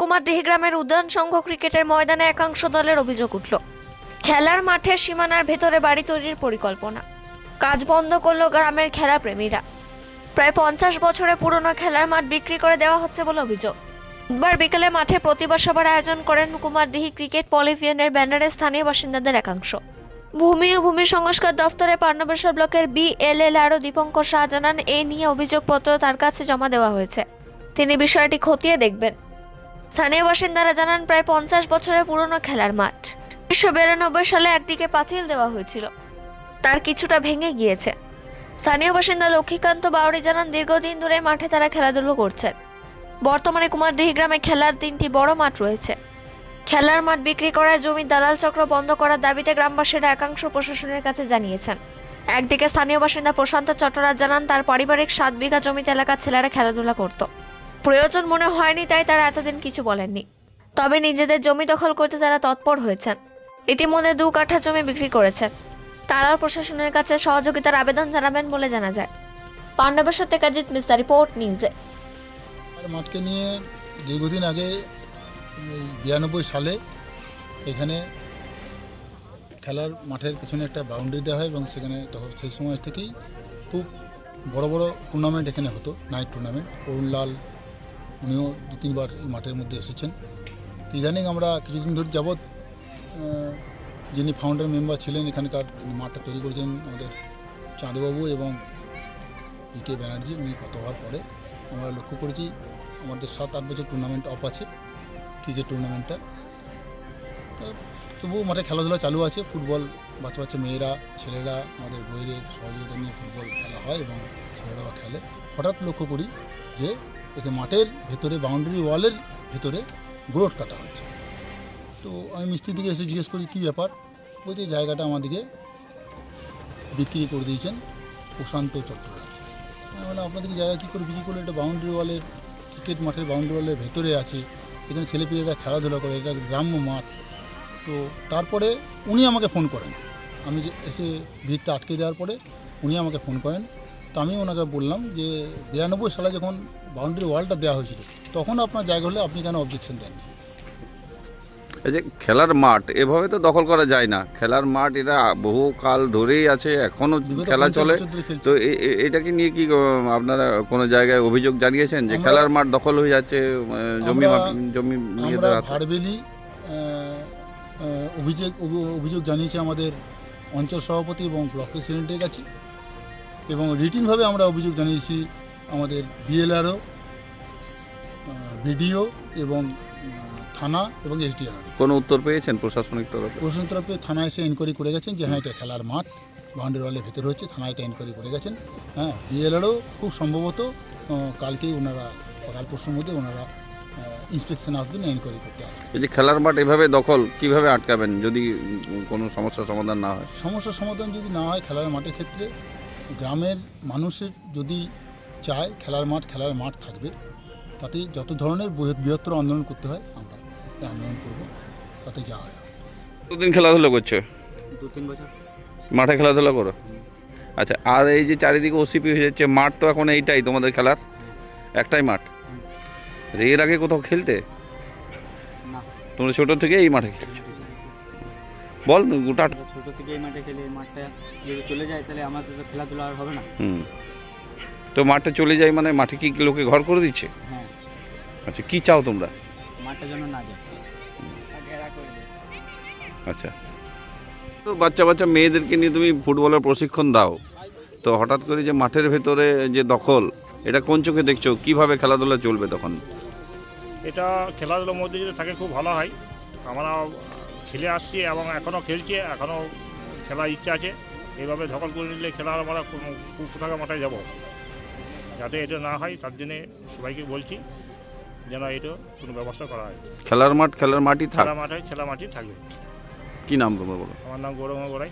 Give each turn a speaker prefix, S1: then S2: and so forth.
S1: কুমারদিহি গ্রামের উদ্যান সংঘ ক্রিকেটের ময়দানে একাংশ দলের অভিযোগ উঠল। খেলার মাঠের সীমানার ভেতরে বাড়ি তৈরির পরিকল্পনা। কাজ বন্ধ করল গ্রামের খেলা প্রেমীরা প্রায় পঞ্চাশ বছরে পুরনো খেলার মাঠ বিক্রি করে দেওয়া হচ্ছে বলে অভিযোগ। বুধবার বিকেলে মাঠে প্রতিবাদ সভার আয়োজন করেন কুমারদিহি ক্রিকেট পলিভিয়নের ব্যানারে স্থানীয় বাসিন্দাদের একাংশ। ভূমি ও ভূমি সংস্কার দফতরে পাণ্ডবেশ্বর ব্লকের বিএলএল ও দীপঙ্কর শাহ জানান এই নিয়ে অভিযোগপত্র তার কাছে জমা দেওয়া হয়েছে। তিনি বিষয়টি খতিয়ে দেখবেন। স্থানীয় বাসিন্দারা জানান, প্রায় পঞ্চাশ বছরের পুরনো খেলার মাঠ। উনিশশো বিরানব্বই সালে একদিকে পাঁচিল দেওয়া হয়েছিল। তার কিছুটা ভেঙে গিয়েছে। স্থানীয় বাসিন্দা লক্ষ্মীকান্ত বাউরি জানান, দীর্ঘদিন ধরে মাঠে তারা খেলাধুলো করছেন। বর্তমানে কুমারডিহি গ্রামে খেলার তিনটি বড় মাঠ রয়েছে। খেলার মাঠ বিক্রি করায় জমির দালাল চক্র বন্ধ করার দাবিতে গ্রামবাসীরা একাংশ প্রশাসনের কাছে জানিয়েছেন। একদিকে স্থানীয় বাসিন্দা প্রশান্ত চট্টরাজ জানান, তার পারিবারিক সাত বিঘা জমিতে এলাকার ছেলেরা খেলাধুলা করত। প্রয়োজন মনে হয়নি, তাই তারা এতদিন কিছু বলেননি। তবে নিজেদের জমি দখল করতে তারা তৎপর হয়েছেন। ইতিমধ্যে দু কাঠা জমি বিক্রি করেছেন। তারা প্রশাসনের কাছে সহযোগিতার আবেদন জানাবেন বলে জানা যায়। পাণ্ডবেশ্বর থেকে জিৎ মিসা রিপোর্ট নিউজে।
S2: মাঠকে নিয়ে দীর্ঘদিন আগে বিরানব্বই সালে এখানে খেলার মাঠের পিছনে একটা বাউন্ডারি দেওয়া হয় এবং সেখানে তখন সেই সময় থেকেই খুব বড় বড় টুর্নামেন্ট এখানে হতো নাইট টুর্নামেন্ট অরুণলাল, উনিও দু তিনবার এই মাঠের মধ্যে এসেছেন। ইদানিং আমরা কিছুদিন ধরে যাবৎ যিনি ফাউন্ডার মেম্বার ছিলেন, এখানকার মাঠটা তৈরি করেছেন, আমাদের চাঁদবাবু এবং পি কে ব্যানার্জি উনি গত হওয়ার পরে আমরা লক্ষ্য করেছি, আমাদের সাত আট বছর টুর্নামেন্ট অফ আছে। ক্রিকেট টুর্নামেন্টটা তো তবুও মাঠে খেলাধুলা চালু আছে ফুটবল বাচ্চা বাচ্চা মেয়েরা ছেলেরা আমাদের বইয়ের সহযোগিতা নিয়ে ফুটবল খেলা হয় এবং ছেলেরাও খেলে হঠাৎ লক্ষ্য করি যে একে মাঠের ভেতরে বাউন্ডারি ওয়ালের ভেতরে গ্রোট কাটা হচ্ছে তো আমি মিস্ত্রি দিকে এসে জিজ্ঞেস করি কী ব্যাপার বলছে জায়গাটা আমাদেরকে বিক্রি করে দিয়েছেন প্রশান্ত চট্টোপাধ্যায় আমি বললাম আপনাদের জায়গা কী করে বিক্রি করলে এটা বাউন্ডারি ওয়ালের ক্রিকেট মাঠের বাউন্ডারি ওয়ালের ভেতরে আছে এখানে ছেলেপিলেরা খেলাধুলা করে, এটা গ্রাম্য মাঠ। তো তারপরে উনি আমাকে ফোন করেন। আমি যে এসে ভিড়টা আটকে দেওয়ার পরে উনি আমাকে ফোন করেন। তো আমি ওনাকে বললাম যে, বিরানব্বই সালে যখন বাউন্ডারি ওয়ালটা দেওয়া হয়েছিল, তখন আপনার জায়গা হলে আপনি কেন অবজেকশন দেননি?
S3: এই যে খেলার মাঠ এভাবে তো দখল করা যায় না। খেলার মাঠ এটা বহু কাল ধরেই আছে এখনও
S2: বিগত
S3: খেলা
S2: 50
S3: চলে। তো এটাকে নিয়ে কি আপনারা কোনো জায়গায় অভিযোগ জানিয়েছেন যে খেলার মাঠ দখল হয়ে যাচ্ছে জমি জমি
S2: আহ, আহ, অভিযোগ অভিযোগ জানিয়েছে আমাদের অঞ্চল সভাপতি এবং ব্লক প্রেসিডেন্টের কাছে। এবং রিটিনভাবে আমরা অভিযোগ জানিয়েছি আমাদের বিএলআরও বিডিও এবং থানা এবং এসডিআর
S3: কোনো উত্তর পেয়েছেন প্রশাসনিক তরফে?
S2: প্রশাসন তরফে থানা এসে এনকোয়ারি করে গেছেন যে হ্যাঁ এটা খেলার মাঠ বাউন্ডারি ওয়ালের ভেতরে হচ্ছে থানায় এটা এনকোয়ারি করে গেছেন। হ্যাঁ বিএলআরও খুব সম্ভবত কালকেই ওনারা কাল পরশুর মধ্যে ওনারা ইন্সপেকশন আসবেন এনকোয়ারি করতে আসবেন।
S3: এই যে খেলার মাঠ এভাবে দখল কীভাবে আটকাবেন যদি কোনো সমস্যার সমাধান না হয়?
S2: সমস্যার সমাধান যদি না হয় খেলার মাঠের ক্ষেত্রে গ্রামের মানুষের যদি চায় খেলার মাঠ খেলার মাঠ থাকবে তাতে যত ধরনের বৃহৎ বৃহত্তর আন্দোলন করতে হয় আমরা এই আন্দোলন করব তাতে যাওয়া হয়।
S3: কতদিন খেলাধুলা করছ?
S4: দু তিন বছর।
S3: মাঠে খেলাধুলা করো? আচ্ছা আর এই যে চারিদিকে ওসিপি হয়ে যাচ্ছে মাঠ তো এখন এইটাই তোমাদের খেলার? একটাই মাঠ? আচ্ছা, এর আগে কোথাও খেলতে?
S4: না।
S3: তোমরা ছোট থেকে এই মাঠে খেলছো? বল গোটা
S4: ছোটো থেকে এই মাঠে খেলে মাঠটা যদি চলে যায় তাহলে আমাদের তো খেলাধুলা আর হবে না।
S3: হুম। তো মাঠে চলে যায় মানে মাঠে কি লোকে ঘর করে দিচ্ছে?
S4: হ্যাঁ।
S3: আচ্ছা কি চাও তোমরা?
S4: মাঠটা যেন না যায়
S3: আচ্ছা। তো বাচ্চা বাচ্চা মেয়েদেরকে নিয়ে তুমি ফুটবলের প্রশিক্ষণ দাও। তো হঠাৎ করে যে মাঠের ভেতরে যে দখল এটা কোন চোখে দেখছ? কীভাবে খেলাধুলা চলবে তখন?
S5: এটা খেলাধুলোর মধ্যে যদি থাকে খুব ভালো হয়। আমরা খেলে আসছি এবং এখনও খেলছি এখনও খেলার ইচ্ছা আছে। এইভাবে ধকল করে নিলে খেলা আমরা কোনো- খুব কোথাও মাঠে যাব। যাতে এটা না হয় তার জন্যে সবাইকে বলছি। যেন এটা কোনো ব্যবস্থা করা হয়।
S3: খেলার মাঠ খেলার মাটি থাক।
S5: খেলার মাঠে খেলার মাটি থাকবে।
S3: কি নাম তোমার বলো?
S5: আমার নাম গৌরব গোড়াই